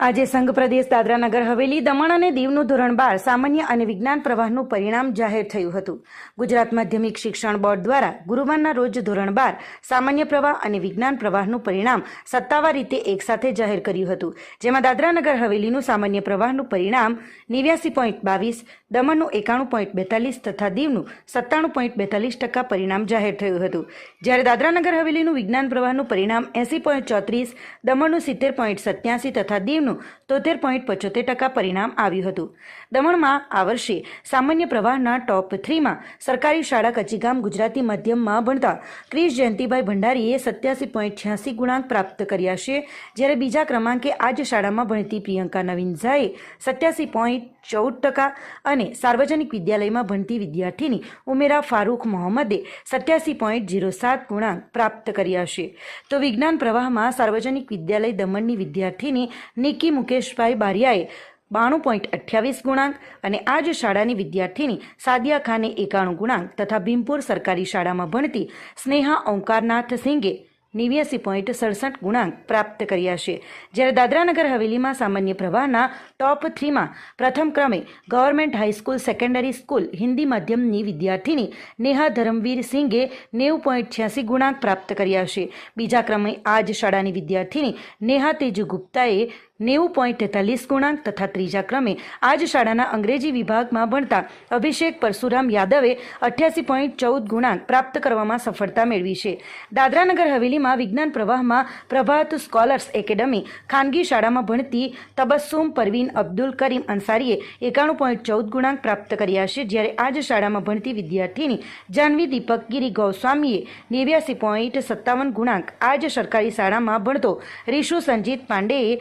આજે સંઘ પ્રદેશ દાદરાનગર હવેલી, દમણ અને દીવનું ધોરણ બાર સામાન્ય અને વિજ્ઞાન પ્રવાહનું પરિણામ જાહેર થયું હતું. ગુજરાત માધ્યમિક શિક્ષણ બોર્ડ દ્વારા ગુરુવારના રોજ ધોરણ બાર સામાન્ય પ્રવાહ અને વિજ્ઞાન પ્રવાહનું પરિણામ સત્તાવાર રીતે એકસાથે જાહેર કર્યું હતું. જેમાં દાદરાનગર હવેલીનું સામાન્ય પ્રવાહનું પરિણામ નેવ્યાસી પોઈન્ટ બાવીસ, દમણનું એકાણું પોઈન્ટ બેતાલીસ તથા દીવનું સત્તાણું પોઈન્ટ બેતાલીસ ટકા પરિણામ જાહેર થયું હતું. જ્યારે દાદરાનગર હવેલીનું વિજ્ઞાન પ્રવાહનું પરિણામ એંસી પોઈન્ટ ચોત્રીસ, દમણનું સિત્તેર પોઈન્ટ સત્યાસી તથા દીવનું તોતેર પોઈન્ટ પચોતેર ટકા પરિણામ આવ્યું હતું. દમણમાં આ વર્ષે સામાન્ય પ્રવાહના ટોપ થ્રીમાં સરકારી શાળા કચીગામ ગુજરાતી માધ્યમમાં ભણતા ક્રિશ જયંતિભાઈ ભંડારીએ સત્યાસી પોઈન્ટ છ્યાસી ગુણાંક પ્રાપ્ત કર્યા છે. જ્યારે બીજા ક્રમાંકે આ જ શાળામાં ભણતી પ્રિયંકા નવીન ઝાએ સત્યાસી પોઈન્ટ ચૌદ ટકા અને સાર્વજનિક વિદ્યાલયમાં ભણતી વિદ્યાર્થીની ઉમેરા ફારૂક મોહમ્મદે સત્યાસી પોઈન્ટ ઝીરો સાત ગુણાંક પ્રાપ્ત કર્યા છે. તો વિજ્ઞાન પ્રવાહમાં સાર્વજનિક વિદ્યાલય દમણની વિદ્યાર્થીની નિકી મુકેશભાઈ બારિયાએ બાણું પોઈન્ટ અઠ્યાવીસ ગુણાંક અને આ જ શાળાની વિદ્યાર્થીની સાદિયા ખાને એકાણું ગુણાંક તથા ભીમપુર સરકારી શાળામાં ભણતી સ્નેહા ઓંકારનાથ સિંઘે નેવ્યાસી પોઈન્ટ સડસઠ ગુણાંક પ્રાપ્ત કર્યા છે. જ્યારે દાદરાનગર હવેલીમાં સામાન્ય પ્રવાહના ટોપ થ્રીમાં પ્રથમ ક્રમે government high school secondary school, Hindi માધ્યમની વિદ્યાર્થીની નેહા ધરમવીર સિંઘે નેવું પોઈન્ટ છ્યાસી ગુણાંક પ્રાપ્ત કર્યા છે. બીજા ક્રમે આ જ શાળાની વિદ્યાર્થીની નેહા તેજુ ગુપ્તાએ નેવું પોઈન્ટ તેતાલીસ ગુણાંક તથા ત્રીજા ક્રમે આ જ શાળાના અંગ્રેજી વિભાગમાં ભણતા અભિષેક પરશુરામ યાદવે અઠ્યાસી પોઈન્ટ ચૌદ ગુણાંક પ્રાપ્ત કરવામાં સફળતા મેળવી છે. દાદરાનગર હવેલીમાં વિજ્ઞાન પ્રવાહમાં પ્રભાત સ્કોલર્સ એકેડમી ખાનગી શાળામાં ભણતી તબસ્સુમ પરવીન અબ્દુલ કરીમ અંસારીએ એકાણું પોઈન્ટ ચૌદ ગુણાંક પ્રાપ્ત કર્યા છે, જ્યારે આ જ શાળામાં ભણતી વિદ્યાર્થીની જાનવી દીપકગીરી ગૌસ્વામીએ નેવ્યાસી પોઈન્ટ સત્તાવન ગુણાંક આ જ સરકારી શાળામાં ભણતો રીશુ સંજીત પાંડેએ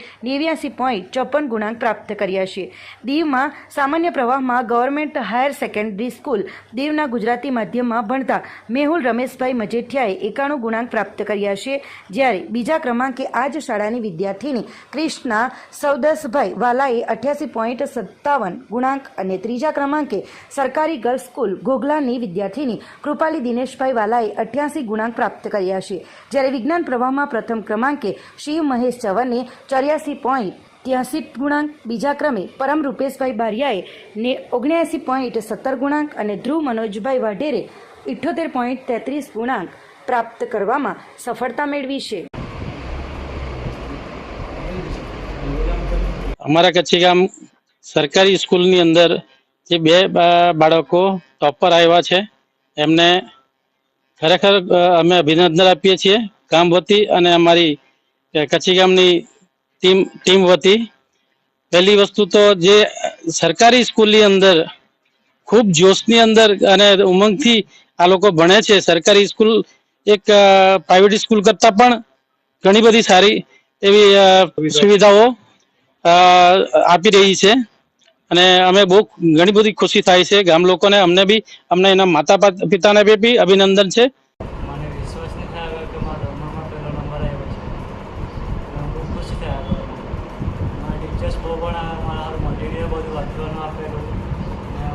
નેવ્યાસી પોઈન્ટ ચોપન ગુણાંક પ્રાપ્ત કર્યા છે. દીવમાં સામાન્ય પ્રવાહમાં ગવર્મેન્ટ હાયર સેકન્ડરી સ્કૂલ દીવના ગુજરાતી માધ્યમમાં ભણતા મેહુલ રમેશભાઈ મજેઠિયાએ એકાણું ગુણાંક પ્રાપ્ત કર્યા છે. જ્યારે બીજા ક્રમાંકે આ જ શાળાની વિદ્યાર્થીની ક્રિષ્ના સૌદસભાઈ વાલાએ અઠ્યાસી પોઈન્ટ સત્તાવન ગુણાંક અને ત્રીજા ક્રમાંકે સરકારી ગર્લ્સ સ્કૂલ ગોગલાની વિદ્યાર્થીની કૃપાલી દિનેશભાઈ વાલાએ અઠ્યાસી ગુણાંક પ્રાપ્ત કર્યા છે. જ્યારે વિજ્ઞાન પ્રવાહમાં પ્રથમ ક્રમાંકે શિવ મહેશ ચવને ચોર્યાસી પોઈન્ટ ત્યાસી ગુણાંક, બીજા ક્રમે પરમ રૂપેશભાઈ બારિયાએ ને ઓગણ્યાસી પોઈન્ટ સત્તર ગુણાંક અને ધ્રુવ મનોજભાઈ વાઢેરે ઇઠ્ઠોતેર પોઈન્ટ તેત્રીસ ગુણાંક પ્રાપ્ત કરવામાં સફળતા મેળવી છે. અમારા કચ્છી ગામ સરકારી સ્કૂલની અંદર જે બે બાળકો ટોપર આવ્યા છે, એમને ખરેખર અમે અભિનંદન આપીએ છીએ. ગામ વતી અને અમારી કચ્છી ગામની ટીમ ટીમ વતી. પહેલી વસ્તુ તો જે સરકારી સ્કૂલની અંદર ખૂબ જોશની અંદર અને ઉમંગથી આ લોકો ભણે છે. સરકારી સ્કૂલ એક પ્રાઇવેટ સ્કૂલ કરતાં પણ ઘણી બધી સારી એવી સુવિધાઓ આપી રહી છે. અને અમે બહુ ઘણી બધી ખુશી થાય છે. ગામ લોકોને અમને બી, અમને એના માતા પિતાને બી અભિનંદન છે. આપેલું ને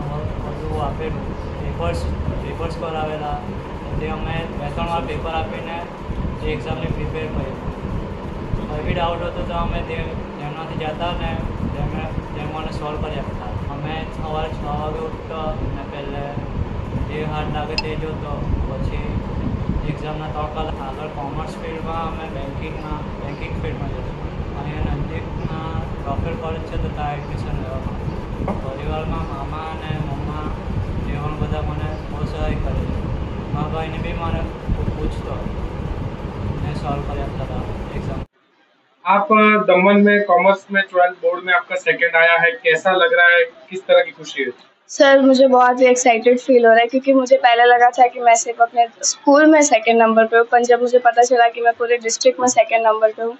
બધું આપેલું પેપર્સ પેપર્સ કરાવેલા તે અમે બે ત્રણ વાર પેપર આપીને જે એક્ઝામની પ્રિપેર કરી કોઈ બી ડાઉટ હતો તો અમે તે તેમનાથી જતા ને તેમને તેમ મને સોલ્વ કરી આપતા અમે સવારે છ વાગે ઉઠતો ને પહેલે જે હાર્ડ લાગે તે જોતો પછી એક્ઝામના ત્રણ કલાક આગળ કોમર્સ ફિલ્ડમાં અમે બેન્કિંગમાં બેન્કિંગ ફિલ્ડમાં જશું અહીંયા નજીકના પ્રોફેટ કોલેજ છે તો ત્યાં એડમિશન લેવામાં પરિવારમાં મામા અને મમ્મા એ પણ બધા મને બહુ સહાય કરે છે મારા ભાઈને બી મને ખૂબ પૂછતો ને સોલ્વ કરી આપતા હતા એક્ઝામ आप अ, दमन में कॉमर्स में ट्वेल्थ बोर्ड में आपका सेकंड आया है कैसा लग रहा है किस तरह की खुशी है सर मुझे बहुत ही एक्साइटेड फील हो रहा है क्योंकि मुझे पहले लगा था कि मैं सिर्फ अपने स्कूल में सेकंड नंबर पे हूँ पर जब मुझे पता चला कि मैं पूरे डिस्ट्रिक्ट में सेकंड नंबर पे हूँ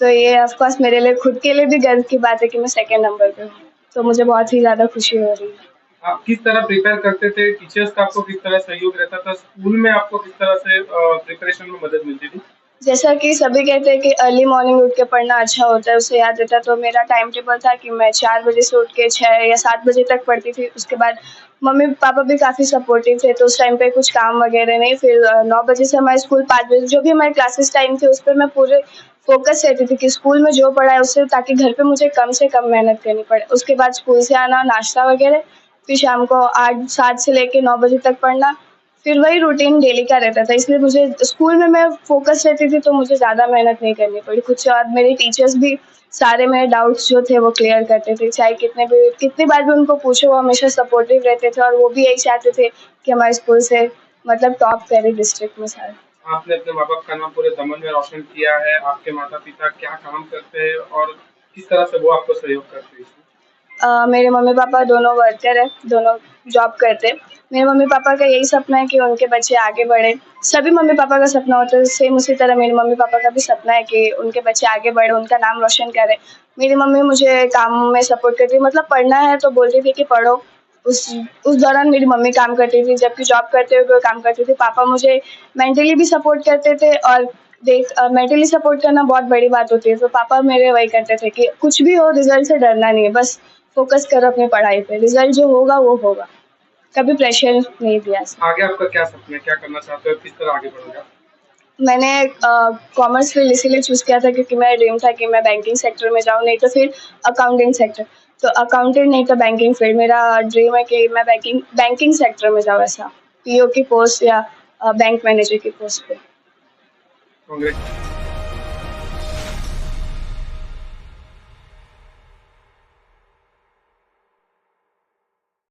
तो ये ऑफकोर्स मेरे लिए खुद के लिए भी गर्व की बात है कि मैं सेकंड नंबर पे हूँ तो मुझे बहुत ही ज़्यादा खुशी हो रही है। आप किस तरह प्रिपेयर करते थे? टीचर्स का आपको किस तरह सहयोग रहता था? स्कूल में आपको किस तरह से प्रिपरेशन में मदद मिलती थी? जैसा कि सभी कहते हैं कि अर्ली मॉर्निंग उठ के पढ़ना अच्छा होता है उससे याद रहता है। तो मेरा टाइम टेबल था कि मैं चार बजे से उठ के छः या सात बजे तक पढ़ती थी। उसके बाद मम्मी पापा भी काफ़ी सपोर्टिव थे तो उस टाइम पे कुछ काम वगैरह नहीं। फिर नौ बजे से हमारे स्कूल पाँच बजे, जो भी हमारे क्लासेस टाइम थे, उस पर मैं पूरे फोकस रहती थी कि स्कूल में जो पढ़ा है उससे ताकि घर पे मुझे कम से कम मेहनत करनी पड़े। उसके बाद स्कूल से आना, नाश्ता वगैरह, फिर शाम को आठ, सात से लेके नौ बजे तक पढ़ना फिर वही रूटीन डेली का रहता था, इसलिए मुझे स्कूल में मैं फोकस रहती थी तो मुझे ज़्यादा मेहनत नहीं करनी पड़ी। कुछ और मेरे टीचर्स भी सारे मेरे डाउट्स जो थे वो क्लियर करते थे, चाहे कितने भी, कितनी बार भी उनको पूछो, वो हमेशा सपोर्टिव रहते थे और वो भी यही चाहते थे कि हमारे स्कूल से मतलब टॉप करे डिस्ट्रिक्ट में सारे। आपने अपने माँ बाप का नाम पूरे दमन में रोशन किया है, आपके माता पिता क्या काम करते हैं और किस तरह से वो आपको सहयोग करते हैं अ, मेरे मम्मी पापा दोनों वर्कर है दोनों जॉब करते मेरे मम्मी पापा का यही सपना है कि उनके बच्चे आगे बढ़े। सभी मम्मी पापा का सपना होता है सेम उसी तरह मेरे मम्मी पापा का भी सपना है कि उनके बच्चे आगे बढ़े उनका नाम रोशन करें। मेरी मम्मी मुझे काम में सपोर्ट करती मतलब पढ़ना है तो बोलती थी कि पढ़ो। उस उस दौरान मेरी मम्मी काम करती थी जबकि जॉब करते हुए काम करती थी। पापा मुझे मेंटली भी सपोर्ट करते थे और देख मेंटली सपोर्ट करना बहुत बड़ी बात होती है। तो पापा मेरे वही करते थे कि कुछ भी हो रिज़ल्ट से डरना नहीं है बस फोकस करो अपनी पढ़ाई पे। रिज़ल्ट जो होगा वो होगा। कभी प्रेशर नहीं दिया आगे आपका क्या सपना है? क्या करना चाहते हो? किस तरह आगे बढ़ोगे? मैंने कॉमर्स फ़ील्ड इसीलिए चूज़ किया था क्योंकि मेरा ड्रीम था कि मैं बैंकिंग सेक्टर में जाऊँ नहीं तो फिर अकाउंटिंग सेक्टर तो अकाउंटेंट नहीं तो बैंकिंग फ़ील्ड मेरा ड्रीम है कि मैं बैंकिंग बैंकिंग सेक्टर में जाऊँ ऐसा। पीओ की पोस्ट या बैंक मैनेजर की पोस्ट पे।